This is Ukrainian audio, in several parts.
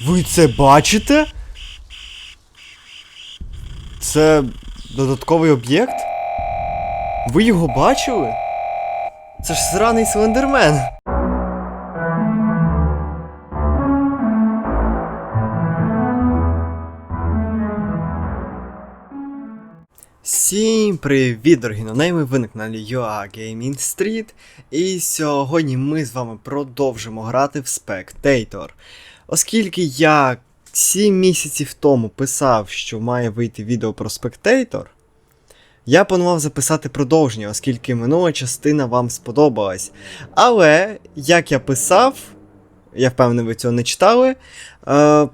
Ви це бачите? Це додатковий об'єкт? Ви його бачили? Це ж сраний слендермен. Всім привіт, дорогі нонейми! Ви на каналі UA Gaming Street. І сьогодні ми з вами продовжимо грати в Spectator. Оскільки я 7 місяців тому писав, що має вийти відео про Spectator, я планував записати продовження, оскільки минула частина вам сподобалась. Але, як я писав, я впевнений, ви цього не читали. Е,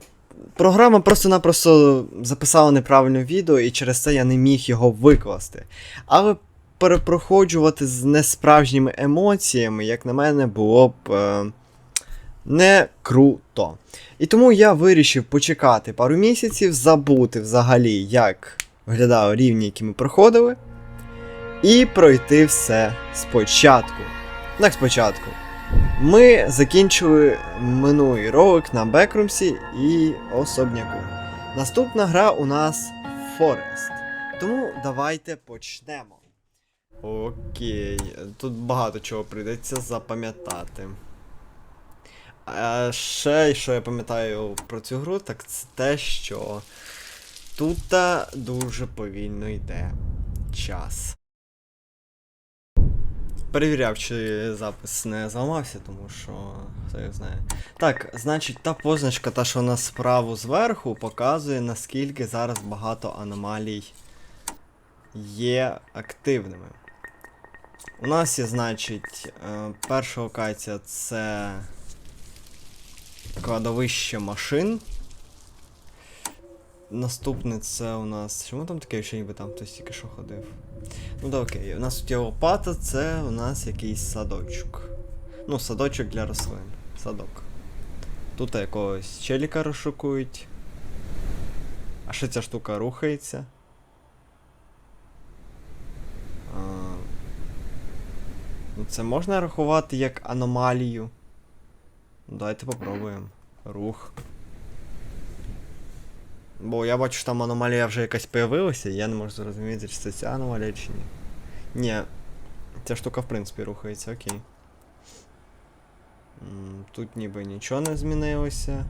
Програма просто-напросто записала неправильне відео, і через це я не міг його викласти. Але перепроходжувати з несправжніми емоціями, як на мене, було б е, не круто. І тому я вирішив почекати пару місяців, забути взагалі, як виглядали рівні, які ми проходили, і пройти все спочатку. Так, спочатку. Ми закінчили минулий ролик на Бекрумсі і особняку. Наступна гра у нас Форест. Тому давайте почнемо. Окей, тут багато чого прийдеться запам'ятати. А ще, що я пам'ятаю про цю гру, так це те, що тут дуже повільно йде час. Перевіряв, чи запис не зламався, тому що хто його знає. Так, значить, та позначка, та, що у нас справу зверху, показує, наскільки зараз багато аномалій є активними. У нас є, значить, е, перша локація це кладовище машин. Наступне це у нас. Чому там таке, що ніби там хтось тільки що ходив? Ну да окей. У нас тут є лопата, це у нас якийсь садочок. Ну, садочок для рослин. Садок. Тут якогось челіка розшукують. А ще ця штука рухається. А, ну це можна рахувати як аномалію. Ну, Давайте попробуємо. Рух. Бо я бачу, що там аномалія вже якась появилася, і я не можу зрозуміти, чи це ця аномалія чи ні. Ні, ця штука в принципі рухається, окей. М, Тут ніби нічого не змінилося.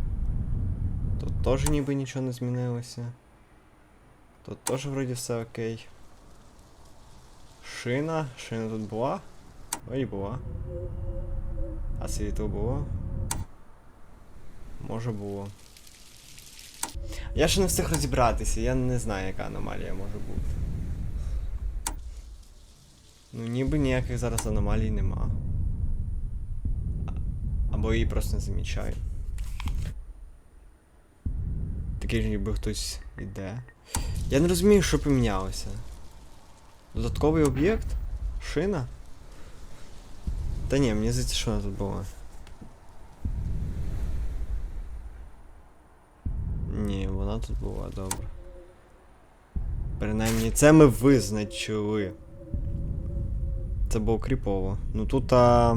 Тут теж ніби нічого не змінилося. Тут теж вроді все окей. Шина. Шина тут була? Ой, була. А світло було? Може було. Я ще не встиг розібратися, я не знаю, яка аномалія може бути. Ну, ніби ніяких зараз аномалій нема. Або її просто не замічаю. Такий ж ніби хтось іде. Я не розумію, що помінялося. Додатковий об'єкт? Шина? Та ні, мені здається, що тут була. Ні, вона тут була, добре. Принаймні, це ми визначили. Це було кріпово. Ну тут а...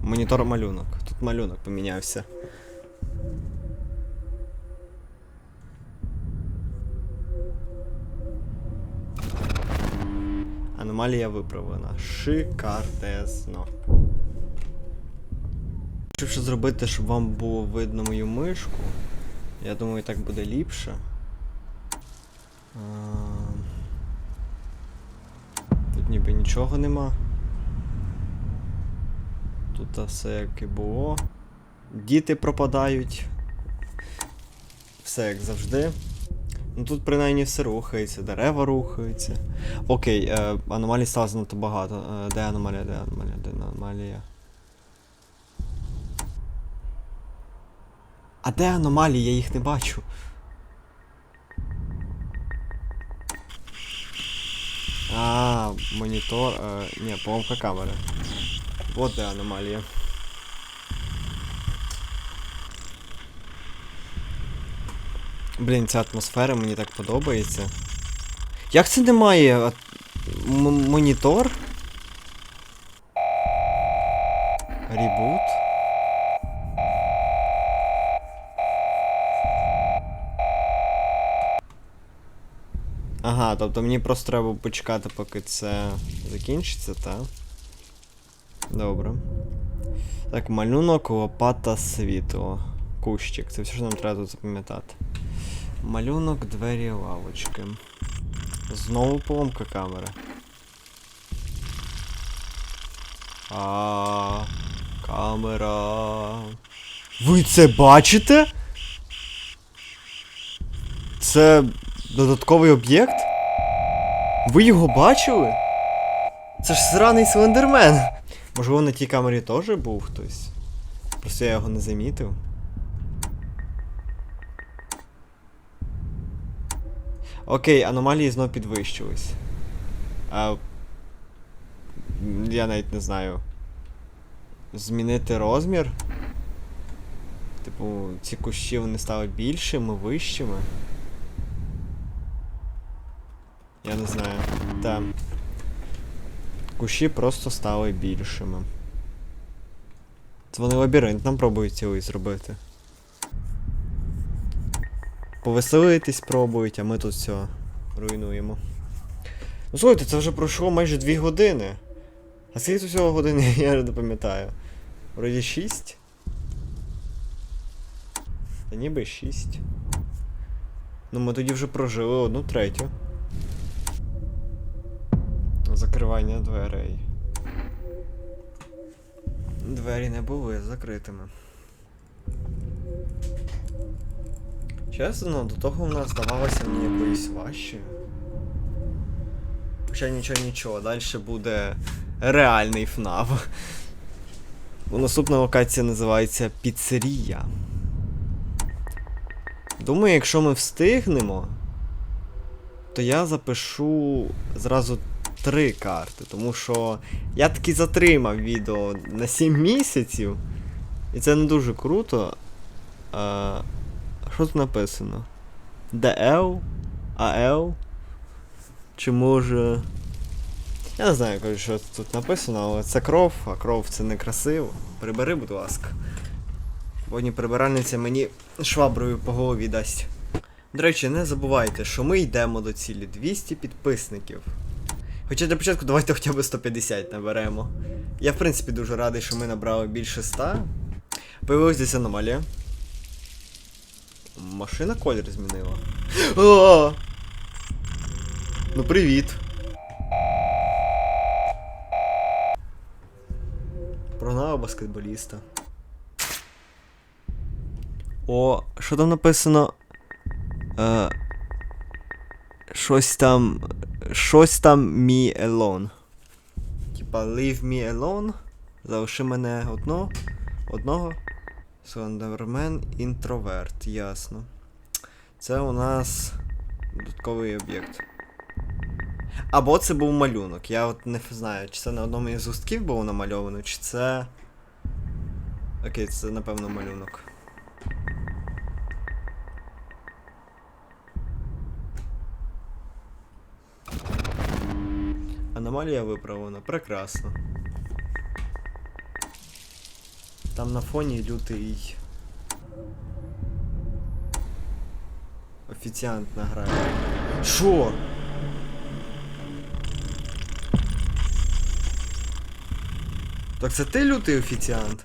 Монітор малюнок. Тут малюнок помінявся. Аномалія виправлена. Шикардесно. Що зробити, щоб вам було видно мою мишку. Я думаю, так буде ліпше. Тут ніби нічого нема. Тут все як і було. Діти пропадають. Все як завжди. Ну тут принаймні все рухається, дерева рухаються. Окей, е, аномалій стало занадто багато. Е, де аномалія, де аномалія, де аномалія? А де аномалії? Я їх не бачу. А, монітор. Е, ні, поломка камери. Вот де аномалія. Блін, ця атмосфера мені так подобається. Як це немає? м- монітор? Ребут? Тобто мені просто треба почекати, поки це закінчиться, так? Добре. Так, малюнок, лопата, світло. Кущик. Це все, що нам треба тут запам'ятати. Малюнок, двері, лавочки. Знову поломка камери. А, камера. Ви це бачите? Це додатковий об'єкт? Ви його бачили? Це ж сраний слендермен. Можливо, на тій камері теж був хтось. Просто я його не замітив. Окей, аномалії знов підвищились. А... Я навіть не знаю. Змінити розмір. Типу, ці кущі вони стали більшими, вищими. Я не знаю. Так. Кущі просто стали більшими. Це вони лабіринт нам пробують цілий зробити. Повеселитись пробують, а ми тут все руйнуємо. Ну слухайте, це вже пройшло майже 2 години. А скільки всього години, я не пам'ятаю. Вроді 6? Та ніби 6. Ну ми тоді вже прожили одну третю. Закривання дверей. Двері не були закритими. Чесно, до того в нас здавалося мені якоюсь важчою. Хоча нічого нічого, далі буде реальний ФНАФ. Бо Наступна локація називається Піцерія. Думаю, якщо ми встигнемо, то я запишу зразу три карти, тому що я таки затримав відео на 7 місяців. І це не дуже круто. А, що тут написано? DL? AL? Чи може. Я не знаю, що тут написано, але це кров, а кров це не красиво. Прибери, будь ласка. Водні прибиральниця мені шваброю по голові дасть. До речі, не забувайте, що ми йдемо до цілі 200 підписників. Хоча для початку давайте хоча б 150 наберемо. Я в принципі дуже радий, що ми набрали більше 100. Появилась десь аномалія. Машина колір змінила. А! Ну привіт. Прогнала баскетболіста. О, що там написано? Е, щось там. Щось там me alone. Типа leave me alone. Залиши мене одно, одного. Слендермен інтроверт, ясно. Це у нас додатковий об'єкт. Або це був малюнок. Я от не знаю, чи це на одному із зустків було намальовано, чи це. Окей, це напевно малюнок. Аномалія виправлена. Прекрасно. Там на фоні лютий. Офіціант награє. Що? Так це ти лютий офіціант?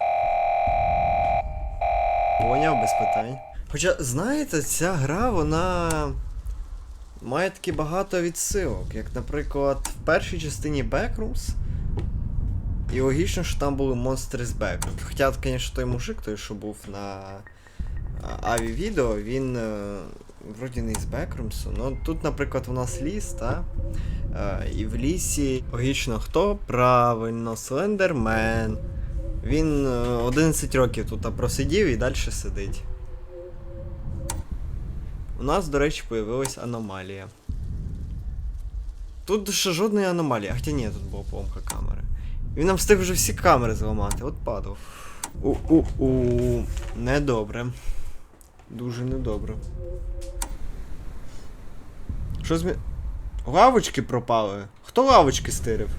Поняв без питань. Хоча, знаєте, ця гра, вона має таки багато відсилок. Як, наприклад, в першій частині Backrooms. І логічно, що там були монстри з Backrooms. Хоча, звісно, той мужик, той, що був на а, Аві відео, він е, вроді не з Бекрумсу. Ну тут, наприклад, у нас ліс, та? Е, і в лісі логічно хто? Правильно, Слендермен. Він е, 11 років тут просидів і далі сидить. У нас, до речі, появилась аномалія. Тут ще жодної аномалії, хоча ні, тут була поломка камери. Він нам встиг вже всі камери зламати, от падав. У-у-у, недобре. Дуже недобре. Що змі... Лавочки пропали. Хто лавочки стирив?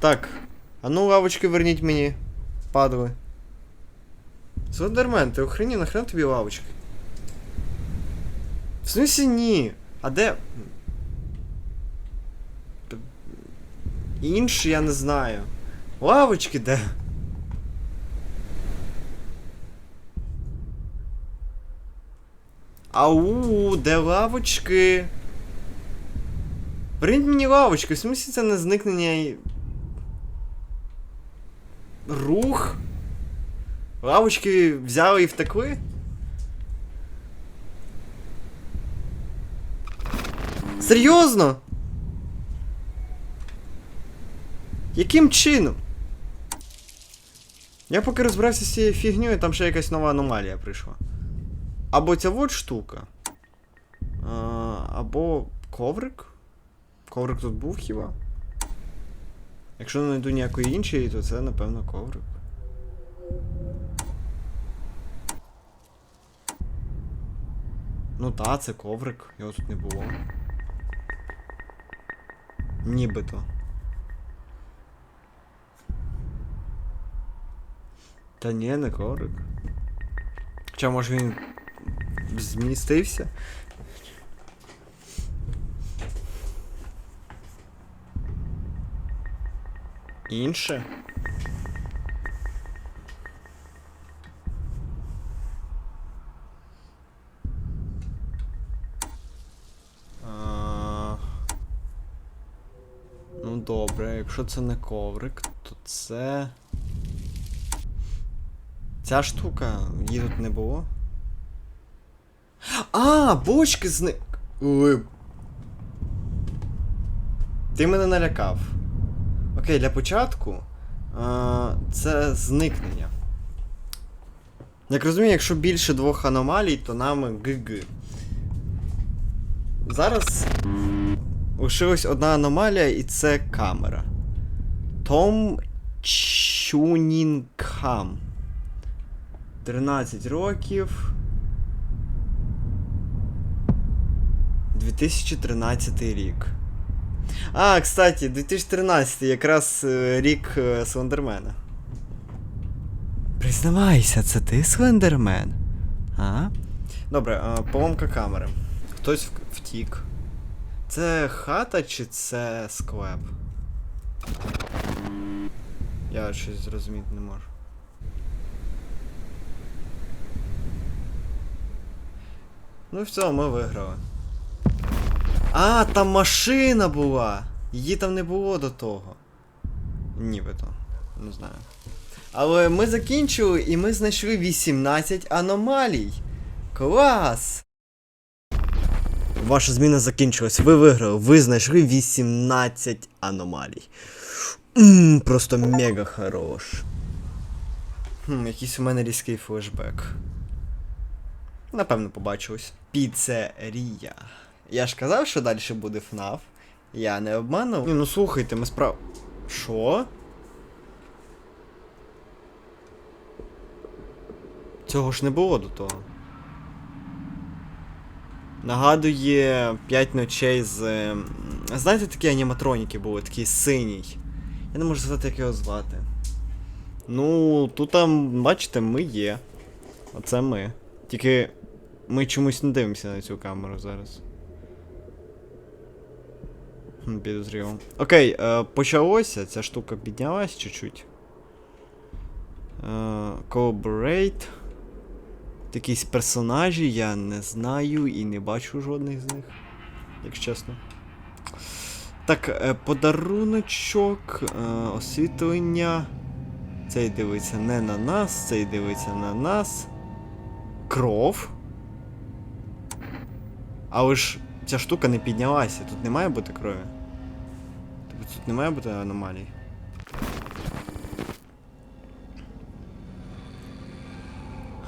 Так. А ну лавочки верніть мені. Падли. Слендермен, ти охрені, нахрен тобі лавочки? В смысле ні. А де. Інші я не знаю. Лавочки де? Ау, де лавочки? Прийміть мені лавочки, в смысле це не зникнення і. Рух? Лавочки взяли і втекли? Серйозно? Яким чином? Я поки розбирався з цією фігньою, там ще якась нова аномалія прийшла. Або ця от штука. А, або коврик. Коврик тут був хіба? Якщо не знайду ніякої іншої, то це напевно коврик. Ну та, це коврик, його тут не було. Нібито. Та ні, не коврик. Хоча може він змістився? Інше? Якщо це не коврик, то це. Ця штука, її тут не було. А, бочки зник. Ой. Ти мене налякав. Окей, для початку. А, це зникнення. Як розумію, якщо більше двох аномалій, то нам ГГ. Зараз лишилась одна аномалія, і це камера. Том Чунінгхам. 13 років. 2013 рік. А, кстати, 2013 якраз е, рік е, Слендермена. Признавайся, це ти Слендермен? А? Добре, поломка камери. Хтось втік. Це хата чи це склеп? Я щось зрозуміти не можу. Ну все, ми виграли. А, там машина була! Її там не було до того. Нібито. Не знаю. Але ми закінчили і ми знайшли 18 аномалій. Клас! Ваша зміна закінчилась. Ви виграли. Ви знайшли 18 аномалій. Ммм, просто мега хорош. Хм, якийсь у мене різкий флешбек. Напевно, побачилось. Піцерія. Я ж казав, що далі буде ФНАФ. Я не обманув. Ні, ну слухайте, ми справ. Що? Цього ж не було до того. Нагадує 5 ночей з. ем, Знаєте, такі аніматроніки були, такий синій. Я не можу сказати, як його звати. Ну, тут там, бачите, ми є. Оце ми. Тільки ми чомусь не дивимося на цю камеру зараз. Підозріло. Окей, е, почалося, ця штука піднялась чуть-чуть. Е, Collaborate. Якісь персонажі, я не знаю і не бачу жодних з них, якщо чесно. Так, е, подаруночок, е, освітлення. Цей дивиться не на нас, цей дивиться на нас. Кров. Але ж ця штука не піднялася, тут не має бути крові. Тобто тут не має бути аномалій.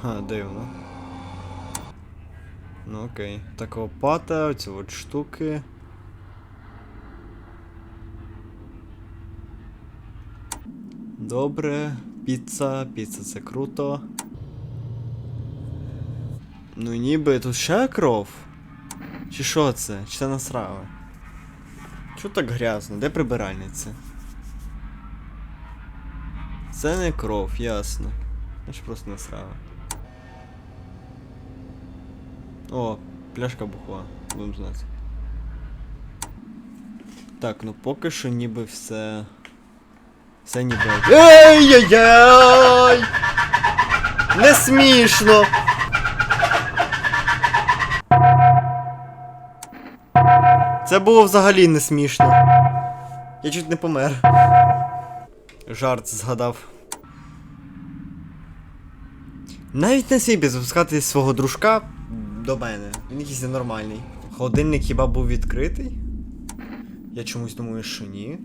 Ха, дивно. Ну окей. Так лопата, оці от штуки. Добре, піца, піца це круто. Ну ніби тут ще кров. Чи що це? Чи це насрали? Чо так грязно? Де прибиральниця? Це не кров, ясно. Значить просто насрали. О, пляшка бухла, будемо знати. Так, ну поки що ніби все. Все ніби. Ей-яй-яй! Не смішно! Це було взагалі не смішно. Я чуть не помер. Жарт згадав. Навіть не собі запускати свого дружка до мене. Він якийсь ненормальний. Холодильник хіба був відкритий? Я чомусь думаю, що ні.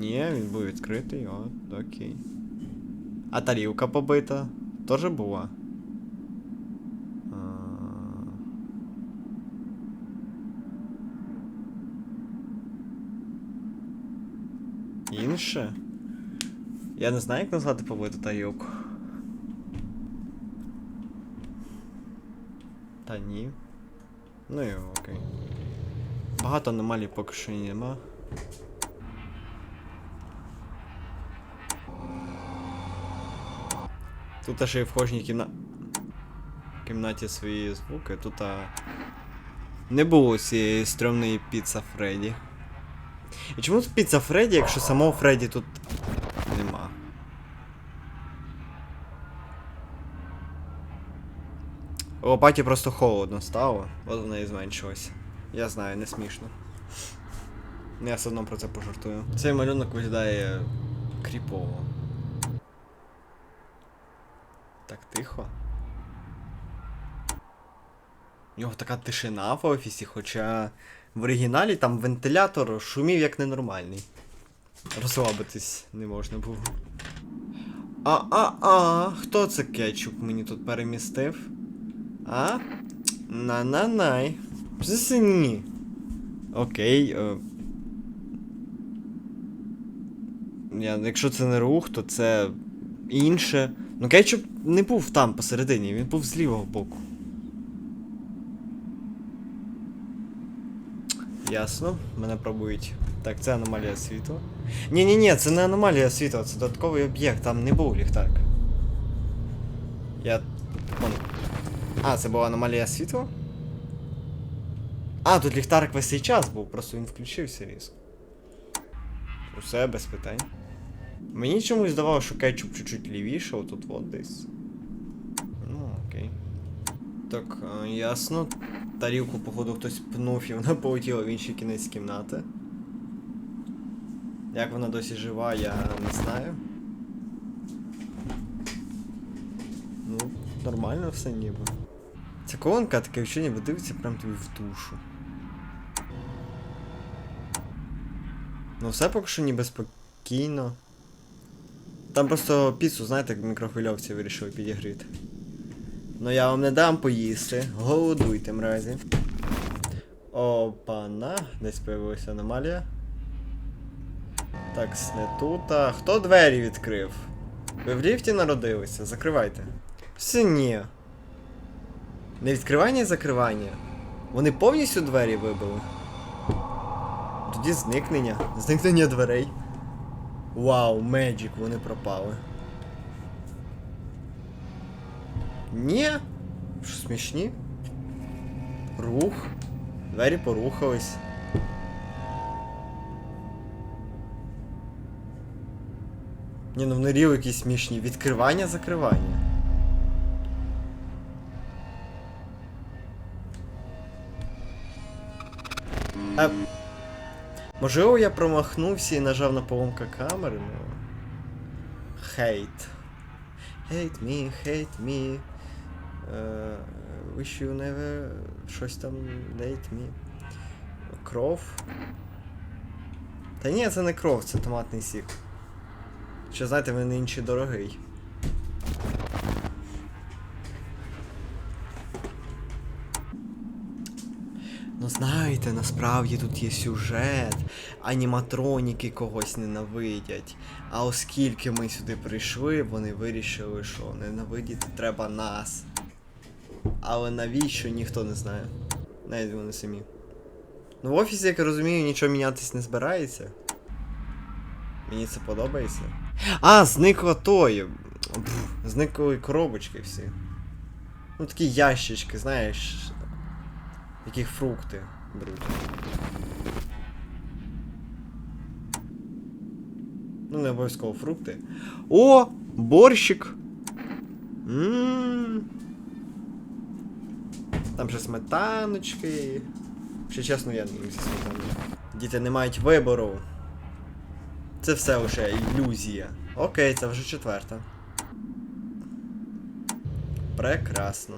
Ні, він був відкритий, от, окей. А тарілка побита теж була. А. Інше? Я не знаю, як назвати побиту тарілку. Та ні. Ну і окей. Багато аномалій поки що нема. Тут ще й в кожній кімна... кімнаті свої звуки, тут а... не було цієї стрьомної піца Фредді. І чому тут піца Фредді, якщо самого Фредді тут нема? У лопаті просто холодно стало, от вона і зменшилась. Я знаю, не смішно. Ну, Я все одно про це пожартую. Цей малюнок виглядає кріпово. Так тихо. У нього така тишина в офісі, хоча в оригіналі там вентилятор шумів як ненормальний. Розслабитись не можна було. А-а-а, хто це кетчуп мені тут перемістив? А? На-на-най. Ні. Окей. Е... Я, якщо це не рух, то це інше. Ну кетчуп не був там посередині, він був з лівого боку. Ясно, мене пробують. Так, це аномалія світла. Ні-ні-ні, це не аномалія світла, це додатковий об'єкт, там не був ліхтарка. Я. А, це була аномалія світла? А, тут ліхтарик весь цей час був, просто він включився різко. Усе без питань. Мені чомусь здавалося, що кетчуп чуть-чуть лівіше, отут от десь. Ну, окей. Так, ясно. Тарілку, походу, хтось пнув і вона полетіла в інший кінець кімнати. Як вона досі жива, я не знаю. Ну, нормально все ніби. Ця колонка таке відчуття ніби дивиться прям тобі в душу. Ну все поки що ніби спокійно. Там просто піцу, знаєте, як мікрохвильовці вирішили підігріти. Ну я вам не дам поїсти. Голодуйте, мразі. Опана, десь появилася аномалія. Так, не тут. А хто двері відкрив? Ви в ліфті народилися? Закривайте. Все ні. Не відкривання і закривання. Вони повністю двері вибили. Тоді зникнення. Зникнення дверей. Вау, Меджик, вони пропали. Ні. Що смішні? Рух. Двері порухались. Ні, ну вони ріли якісь смішні. Відкривання, закривання. А... Можливо, я промахнувся і нажав на поломка камери, ну. Хейт. Hate me, hate me. Uh, wish you never. Щось там date me. Кров. Та ні, це не кров, це томатний сік. Що знаєте, він інший дорогий. Знаєте, насправді тут є сюжет, аніматроніки когось ненавидять. А оскільки ми сюди прийшли, вони вирішили, що ненавидіти треба нас. Але навіщо ніхто не знає. Навіть вони самі. Ну в офісі, як я розумію, нічого мінятись не збирається. Мені це подобається. А, зникла той. Зникли коробочки всі. Ну такі ящички, знаєш, яких фрукти беруть. Ну, не обов'язково фрукти. О! Борщик! Ммм. Там ще сметаночки. Ще чесно, я не їм зі сметаною. Діти не мають вибору. Це все лише ілюзія. Окей, це вже четверта. Прекрасно.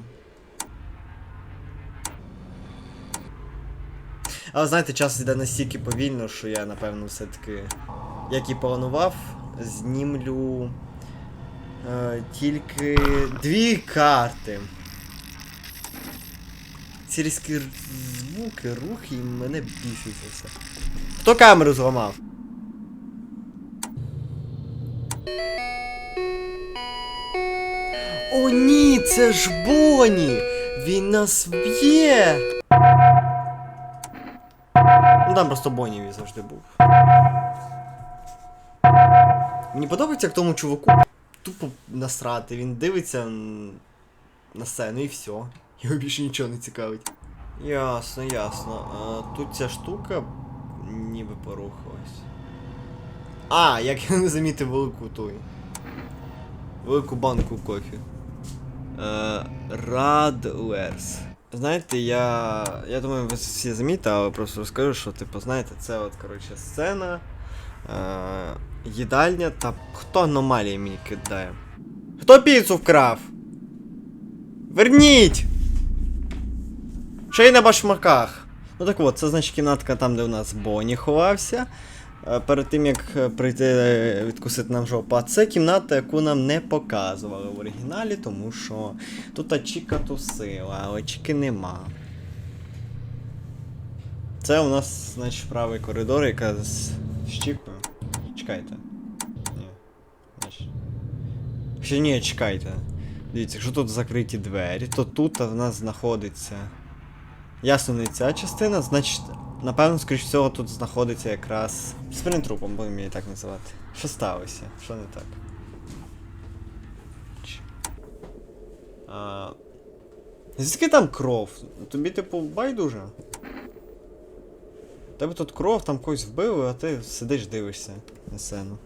Але знаєте, час йде настільки повільно, що я, напевно, все-таки, як і планував, знімлю е, тільки дві карти. Ці різкі звуки, рухи мене бісить це все. Хто камеру зламав? О ні, це ж Боні! Він нас вб'є! Ну там просто Бонні завжди був. Мені подобається, як тому чуваку тупо насрати. Він дивиться на сцену і все. Його більше нічого не цікавить. Ясно, ясно. А, тут ця штука ніби порухалась. А, як я не замітив велику той. Велику банку кофі. Радлерс. Знаєте, я. Я думаю, ви всі замітили, але просто розкажу, що, типу, знаєте, це от, коротше, сцена. Е, їдальня та хто аномалії мені кидає? Хто піцу вкрав? Верніть! Ще й на башмаках. Ну так от, це значить кімнатка там, де у нас Бонні ховався. Е, Перед тим як е, прийти е, відкусити нам жопу. А це кімната, яку нам не показували в оригіналі, тому що тут Чіка тусила, але Чіки нема. Це у нас, значить, правий коридор, яка з Чікою. Чекайте. Ні. Значить. Ще ні, чекайте. Дивіться, якщо тут закриті двері, то тут в нас знаходиться. Ясно, не ця частина, значить, напевно, скоріш всього, тут знаходиться якраз спринтрупом, будемо її так називати. Що сталося? Що не так? А... Звідки там кров? Тобі, типу, байдуже? Тебе тут кров, там когось вбили, а ти сидиш дивишся на сцену.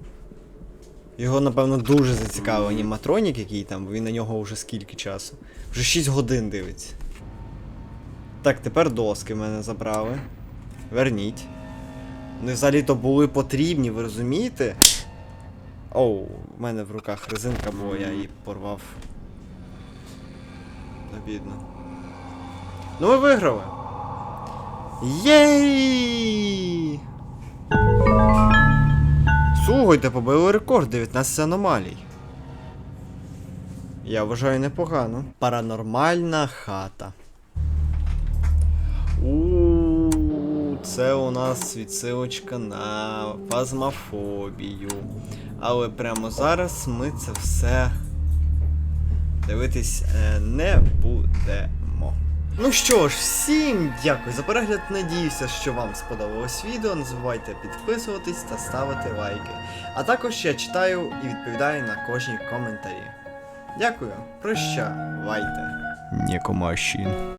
Його, напевно, дуже зацікавив аніматронік, який там, бо він на нього вже скільки часу. Вже 6 годин дивиться. Так, тепер доски в мене забрали. Верніть. Вони взагалі-то були потрібні, ви розумієте? Оу, в мене в руках резинка була, я її порвав. Обідно. Ну ми виграли. Єй! Слухайте, побили рекорд 19 аномалій. Я вважаю непогано. Паранормальна хата. У це у нас відсилочка на фазмофобію. Але прямо зараз ми це все дивитись е, не будемо. Ну що ж, всім дякую за перегляд. Надіюся, що вам сподобалось відео. Не забувайте підписуватись та ставити лайки. А також я читаю і відповідаю на кожні коментарі. Дякую, прощавайте. Нікомашін.